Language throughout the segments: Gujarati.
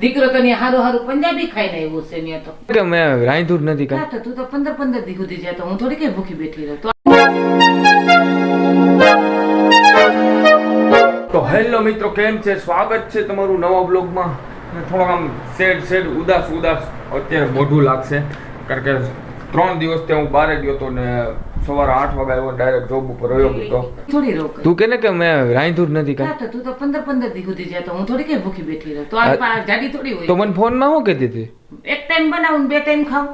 દીકરો તો હારું હારું પંજાબી ખાઈને આવ્યો છે ત્યાં તો. કે મેં રાંધ્યું નથી કાંઈ તું તો પંદર પંદર દી સુધી જતો હું થોડી કઈ ભૂખી બેઠી રહું? તો તો હેલો મિત્રો કેમ છે? સ્વાગત છે તમારું નવા બ્લોગમાં. થોડોક આમ સેડ સેડ ઉદાસ ઉદાસ અત્યારે મોઢું લાગશે. કારણ કે ત્રણ દિવસ ત્યાં હું બહાર ગયો હતો ને સવારે આઠ વાગે આવ્યો ડાયરેક્ટ જોબ ઉપર રહ્યો હતો થોડી રોક. તું કે ને કે મેં રાંધ્યું જ નથી કાંઈ તું તો પંદર પંદર દી સુધી જતો હું થોડી કઈ ભૂખી બેઠી રહું. તો આ જાડી થોડી તો મને મને ફોનમાં શું કહેતી હતી? એક ટાઈમ બનાવું બે ટાઈમ ખાવ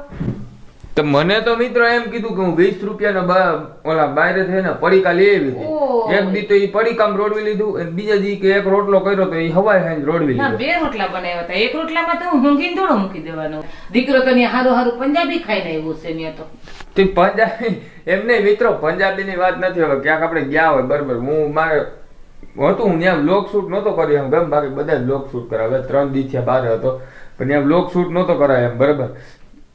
તો મને તો મિત્રો એમ કીધું કે હું વીસ રૂપિયાના ના ઓલા બાયરે થઈને પડીકા લઈ આવી એક દી તો એ પડીકામ રોડવી લીધું બીજા દી કે એક રોટલો કર્યો તો એ હવાઈ ખાઈને રોડવી લીધું. બે રોટલા બનાવ્યા હતા. એક રોટલામાં તો હું થોડો મૂકી દેવાનો. દીકરો તો હારું હારું પંજાબી ખાઈને આવ્યો છે ને તો. તે પંજાબી એમને મિત્રો પંજાબીની વાત નથી હવે. ક્યાંક આપણે ગયા હોય બરાબર. હું મારે હતું હું ત્યાં બ્લોગ શૂટ નહોતો કર્યો. એમ ગમ બાકી બધા બ્લોગ શૂટ કરાવે. ત્રણ દી થયા બાર હતો. પણ ત્યાં બ્લોગ શૂટ નહોતો કરાય એમ બરાબર.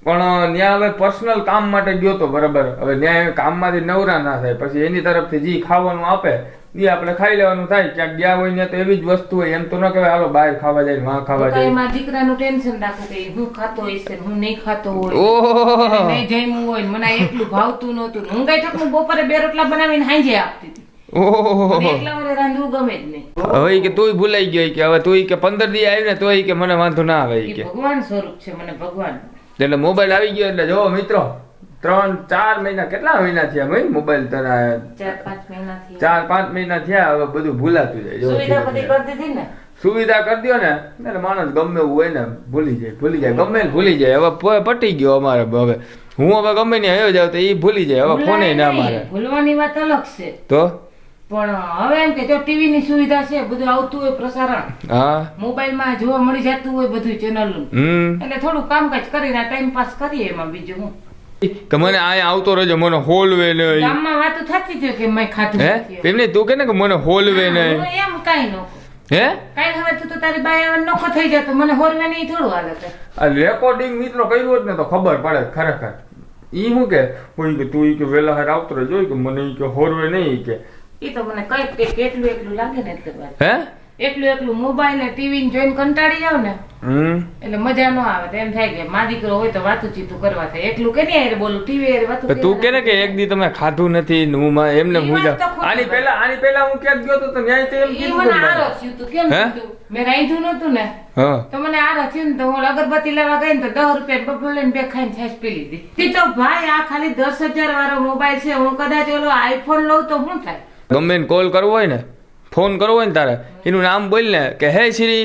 પણ ત્યાં હવે પર્સનલ કામ માટે ગયો તો બરાબર. હવે ત્યાં કામમાંથી નવરા ના થાય. પછી એની તરફથી જે ખાવાનું આપે એ આપણે ખાઈ લેવાનું થાય. ક્યાંક ગયા હોય ને તો એવી જ વસ્તુ હોય. એમ તો ન કહેવાય હાલો બહાર ખાવા જાય વાં ખાવા જાય. એમાં દીકરાનું ટેન્શન રાખું કે હું ખાતો છે હું નહીં ખાતો હોય. ઓહો! નહીં જમ્યું હોય મને એટલું ભાવતું નહોતું હું કઈ ઠકનું બપોરે બે રોટલા બનાવીને હાંજે આપતી હતી. હવે કે તુંય ભૂલાઈ ગયો કે હવે તું કે પંદર દી આવી ને તોય કે મને વાંધો ના આવે કે. ભગવાન સ્વરૂપ છે મને ભગવાન. એટલે મોબાઈલ આવી ગયો એટલે જોવો મિત્રો ત્રણ ચાર મહિના કેટલા મહિના થયા ભાઈ મોબાઈલ તને? ચાર પાંચ મહિના થયા. હવે બધું ભૂલાતું જાય. સુવિધા. કરી દો ને? દ્યો ને એટલે માણસ ગમે એવું હોય ને ભૂલી જાય ભૂલી જાય ગમે ભૂલી જાય. હવે પટી ગયો અમારે હવે. હું હવે ગમે ને આવ્યો જાવ તો એ ભૂલી જાય હવે ફોને ના મારે. ભૂલવાની વાત અલગ છે. તો? પણ હવે એમ કે જો ટીવી ની સુવિધા છે બધું આવતું હોય પ્રસારણ. હા. મોબાઈલમાં જોવા મળી જતું હોય બધું ચેનલ એટલે થોડું કામકાજ કરીને ટાઈમ પાસ કરીએ એમાં બીજું હું. મને અહીંયા આવતો રહેજો મને હોલવે નહીં ગામમાં વાતો થતી હતી કે મેં ખાધું હે? નથી એમ. એમને તું કે ને કે મને હોલવે હા, નહીં એમ કાંઈ નો હે? કાંઈ હવે તું તો તારી બાય આવે નોખો થઈ જતો મને હોરવે નહીં થોડું હાલે આ રેકોર્ડિંગ મિત્રો કર્યું હોત ને તો ખબર પડે ખરેખર. ઈ હું કે કોઈ કે તું ઈ કે વેલા હાર આવતો રહેજો કે મને ઈ કે હોરવે નહીં કે. એ તો મને કઈ એટલું એટલું લાગે ને એટલે હે? એટલું એટલું મોબાઈલ ને ટીવી જોઈને કંટાળી જાવ ને એટલે મજા નો આવે એમ થાય કે મા દીકરો હોય તો વાતું ચીતું કરવા થાય. એકલું કે નહીં બોલું ટીવી હારે વાતું તું કે ને કે એક દી તમે ખાધું નથી ને હું એમને હું જાઉં આની. પહેલા આની પહેલા હું ક્યાંક ગયો તો તો ન્યાય તો એમ કીધું મને આરો થયું તું કેમ હે? થયું મેં રાંધ્યું નતું ને. તો મને આરો થયું ને તો હું અગરબત્તી લેવા ગઈ ને તો દસ રૂપિયા બબલું લઈને બે ખાઈને છાશ પી લીધી. તો ભાઈ આ ખાલી દસ હજાર વાળો મોબાઈલ છે હું કદાચ ઓલો આઈફોન લઉં તો શું થાય? ગમે કોલ કરવો હોય ને ફોન કરવો હોય ને તારે એનું નામ બોલ ને કે હે શ્રી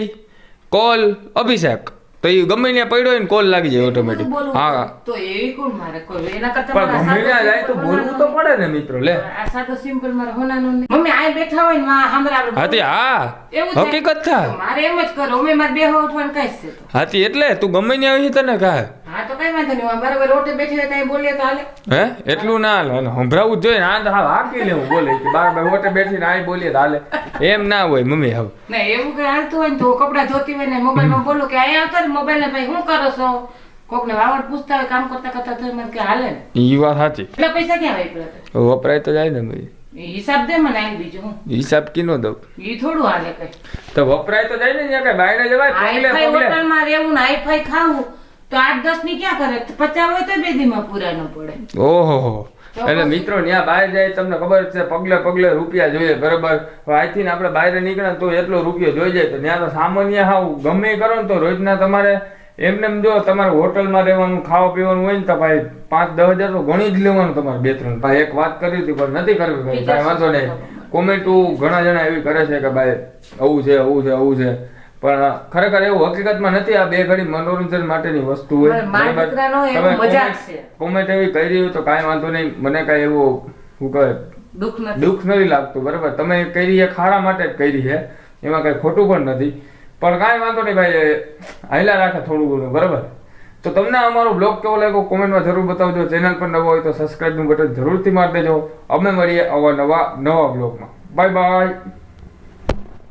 કોલ અભિષેક. તો એ ગમે ત્યાં પડ્યો હોય ને કોલ લાગી જાય ઓટોમેટિક હા. તો એવી કોણ મારે કોલ એના કરતા પણ ગમે ત્યાં જાય તો બોલવું તો પડે ને મિત્રો લે. આ સાદો સિમ્પલ મારે હોનાનું. મમ્મી આ બેઠા હોય ને માં હમરા હાથી હા. એવું હકીકત થા મારે એમ જ કરો. અમે મારે બેહવા ઉઠવાનું કઈ છે તો. હાથી એટલે તું ગમે ત્યાં આવી તને કહે હા તો કઈ વાંધો નહીં હું બરાબર રોટે બેઠી હોય તો બોલીએ તો હાલે. હે? એટલું ના હાલે. સંભળાવવું જ જોઈએ ને તો હાવ હાકી લેવું બોલે કે બાર બાર વોટે બેસીને આ બોલીએ તો હાલે. એમ ના હોય મમ્મી હવે. ના એવું કઈ હાલતું હોય ને તો કપડા ધોતી હોય ને મોબાઈલમાં બોલું કે અહીંયા આવતો ને મોબાઈલ ને ભાઈ શું કરો છો? કોક વાવડ પૂછતા હોય કામ કરતા કરતા તો મને કે હાલે ને. એ વાત સાચી. એટલા પૈસા ક્યાં વાપર્યા વપરાય તો જાય ને ભાઈ. હિસાબ દે મને આઈ બીજું હિસાબ કિનો દઉં? એ થોડું હાલે કઈ. તો વપરાય તો જાય ને ત્યાં કઈ બાયણે જવાય હોટલમાં હોટલમાં રહેવું ને હાઈફાઈ ખાવું. તો આઠ દસની ક્યાં કરે? પચાવ હોય તો બે દીમાં પૂરા ન પડે. ઓહો. એટલે મિત્રો ત્યાં બહાર જાય તમને ખબર છે પગલે પગલે રૂપિયા જોઈએ બરાબર? અહીંથી આપણે બહાર નીકળે તો એટલો રૂપિયો જોઈ જાય. તો ત્યાં તો સામાન્ય હાવ ગમે કરો ને તો રોજના તમારે એમને એમ જો તમારે હોટલમાં રહેવાનું ખાવા પીવાનું હોય ને તો ભાઈ પાંચ દસ હજાર તો ગણી જ લેવાનું તમારે બે ત્રણ. ભાઈ એક વાત કરી હતી પણ નથી કરવી ભાઈ. કાંઈ વાંધો નહીં. કોમેન્ટો ઘણા જણા એવી કરે છે કે ભાઈ આવું છે આવું છે આવું છે. પણ ખરેખર એવું હકીકતમાં નથી આ બે ઘડી મનોરંજન માટેની વસ્તુ હોય. તમે છે. કોમેન્ટ એવી કરી તો કાંઈ વાંધો નહીં. મને કાંઈ એવું શું કહે? દુઃખ નથી. લાગતું બરાબર? તમે કરી ખાડા માટે જ કરી છે. એમાં કાંઈ ખોટું પણ નથી. પણ કાંઈ વાંધો નહીં ભાઈ હાઈલા રાખે થોડું ઘણું બરાબર? તો તમને અમારો બ્લોગ કેવો લાગ્યો કોમેન્ટમાં જરૂર બતાવજો. ચેનલ પર નવો હોય તો સબસ્ક્રાઇબનું બટન જરૂરથી મારી દેજો. અમે મળીએ આવા નવા નવા બ્લોગમાં. Bye bye.